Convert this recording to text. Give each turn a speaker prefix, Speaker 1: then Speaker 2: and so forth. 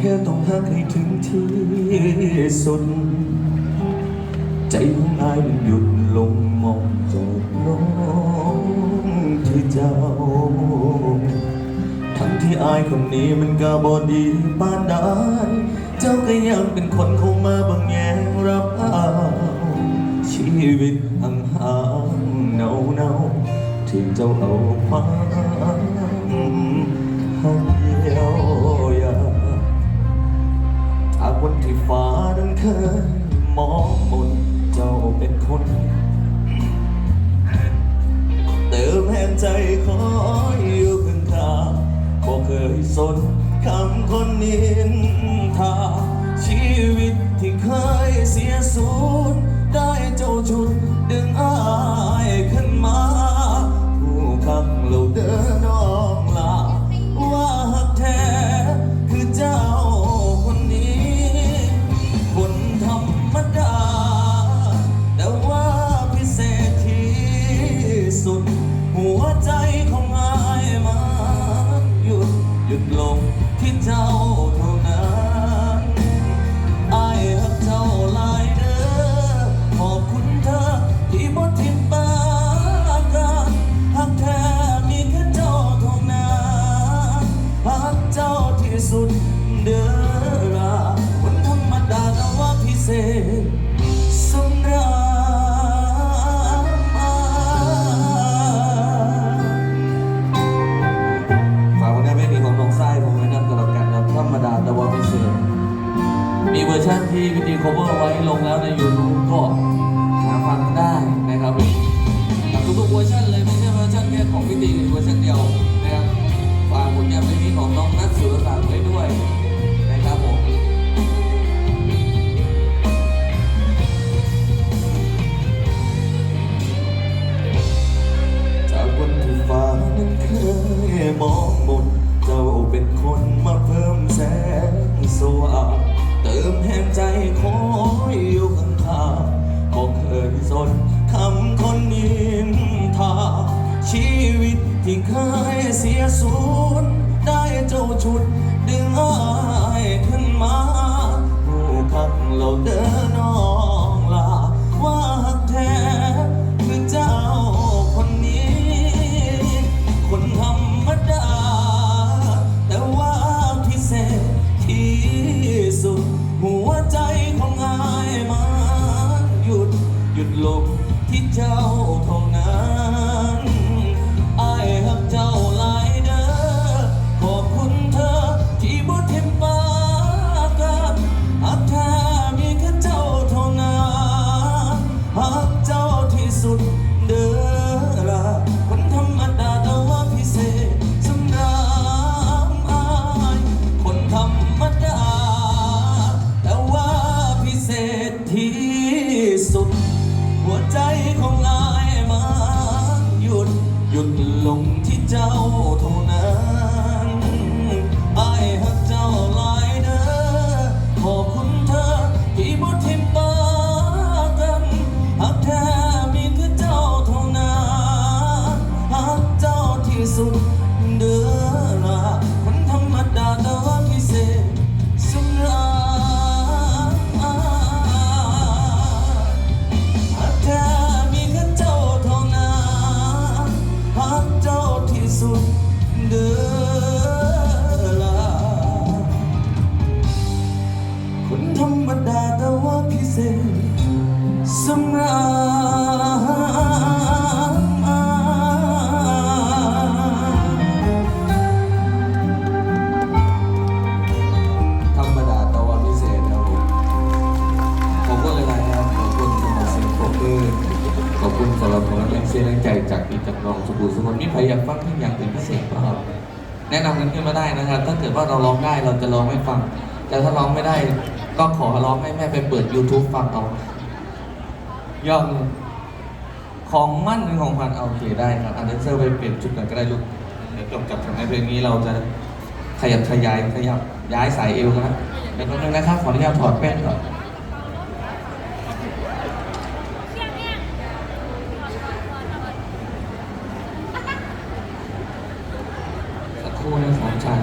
Speaker 1: แค่ต้องทักให้ถึงที่สุด ใจของอายมันหยุดลงมองจดลงที่เจ้า ทั้งที่อายคนนี้มันก็บอดีปานใดเจ้าก็ยังเป็นคนเข้ามาบางแงรับเอาชีวิตห่างห่างเนาเนาๆที่เจ้าเอาความ เคยมองมนเจ้าเป็นคนเติมแห่งใจขออยู่ข้างข้าบอกเคยสนคำคนนินทาชีวิตที่เคยเสียสูญได้เจ้าชุดดึง ยึดหลงที่เจ้าท่านั้น ดาแต่ว่าพิเศษ มีเวอร์ชันที่วิดีโคเวอร์ไว้ลงแล้วใน YouTube ก็หาฟังได้นะครับทุกๆเวอร์ชันเลยไม่ใช่เวอร์ชันแค่ของพี่ตีเวอร์ชันเดียว ติมใจคอยอยู่ข้างข้างๆบอกเคยสนคำคนนินทาชีวิตที่เคยเสียสูญได้เจ้าชุด ดึงอายขึ้นมาผู้คักเราเดินออก ยุดหยุดลงที่เจ้าเท่านั้น สำรายธรรมดาต่ว่าพิเศษครับผมขอบคุณหลายๆครับขอบคุณสำหรับเสียงปรบมือขอบคุณสำหรับผลงานเสียงแรงใจจากพี่จากน้องสุขุมสุขนมีใครอยากฟังเพลงอย่างเป็นพิเศษเปล่าครับแนะนำกันขึ้นมาได้นะครับ ถ้าเกิดว่าเราร้องได้เราจะร้องให้ฟัง แต่ถ้าร้องไม่ได้ก็ขอร้องให้แม่ไปเปิด YouTube ฟังเอา ย่อมของมั่นหรือของพันเอาโอเคได้ครับอันเดนเซอร์ไปเปลี่ยนชุดกันก็ได้ลูกเดี๋ยวจบจากในเพลงนี้เราจะขยับขยายขยับย้ายสายเอวนะเดี๋ยวแป๊บนึงนะครับขออนุญาตถอดแป้นก่อนสักครู่นะสองชาย